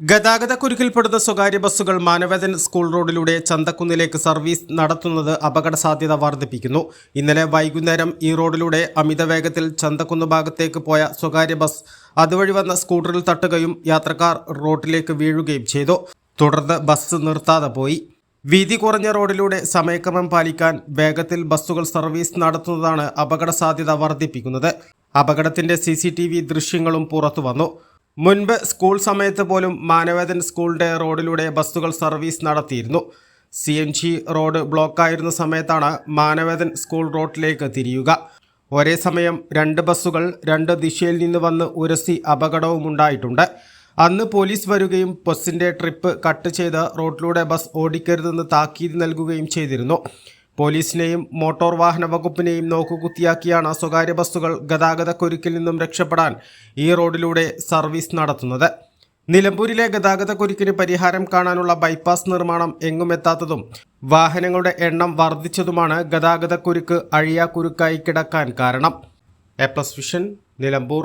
ഗതാഗത കുരുക്കിൽപ്പെടുന്ന സ്വകാര്യ ബസ്സുകൾ മാനവേദൻ സ്കൂൾ റോഡിലൂടെ ചന്തക്കുന്നിലേക്ക് സർവീസ് നടത്തുന്നത് അപകട സാധ്യത വർദ്ധിപ്പിക്കുന്നു. ഇന്നലെ വൈകുന്നേരം ഈ റോഡിലൂടെ അമിത വേഗത്തിൽ ചന്തക്കുന്ന് ഭാഗത്തേക്ക് പോയ സ്വകാര്യ ബസ് അതുവഴി വന്ന സ്കൂട്ടറിൽ തട്ടുകയും യാത്രക്കാർ റോഡിലേക്ക് വീഴുകയും ചെയ്തു. തുടർന്ന് ബസ് നിർത്താതെ പോയി. വീതി കുറഞ്ഞ റോഡിലൂടെ സമയക്രമം പാലിക്കാൻ വേഗത്തിൽ ബസ്സുകൾ സർവീസ് നടത്തുന്നതാണ് അപകട സാധ്യത വർദ്ധിപ്പിക്കുന്നത്. അപകടത്തിന്റെ സി ദൃശ്യങ്ങളും പുറത്തു വന്നു മുൻപ് സ്കൂൾ സമയത്ത് പോലും മാനവേദൻ സ്കൂളിന്റെ റോഡിലൂടെ ബസ്സുകൾ സർവീസ് നടത്തിയിരുന്നു. സി എൻ ജി റോഡ് ബ്ലോക്കായിരുന്ന സമയത്താണ് മാനവേദൻ സ്കൂൾ റോഡിലേക്ക് തിരിയുക. ഒരേ സമയം രണ്ട് ബസ്സുകൾ രണ്ട് ദിശയിൽ നിന്ന് വന്ന് ഉരസി അപകടവും ഉണ്ടായിട്ടുണ്ട്. അന്ന് പോലീസ് വരികയും ബസ്സിന്റെ ട്രിപ്പ് കട്ട് ചെയ്ത് റോഡിലൂടെ ബസ് ഓടിക്കരുതെന്ന് താക്കീത് നൽകുകയും ചെയ്തിരുന്നു. പോലീസിനെയും മോട്ടോർ വാഹന വകുപ്പിനെയും നോക്കുകുത്തിയാക്കിയാണ് സ്വകാര്യ ബസ്സുകൾ ഗതാഗത കുരുക്കിൽ നിന്നും രക്ഷപ്പെടാൻ ഈ റോഡിലൂടെ സർവീസ് നടത്തുന്നത്. നിലമ്പൂരിലെ ഗതാഗത കുരുക്കിന് പരിഹാരം കാണാനുള്ള ബൈപ്പാസ് നിർമ്മാണം എങ്ങും എത്താത്തതും വാഹനങ്ങളുടെ എണ്ണം വർദ്ധിച്ചതുമാണ് ഗതാഗത കുരുക്ക് അഴിയാക്കുരുക്കായി കിടക്കാൻ കാരണം. A plus vision Nilambur.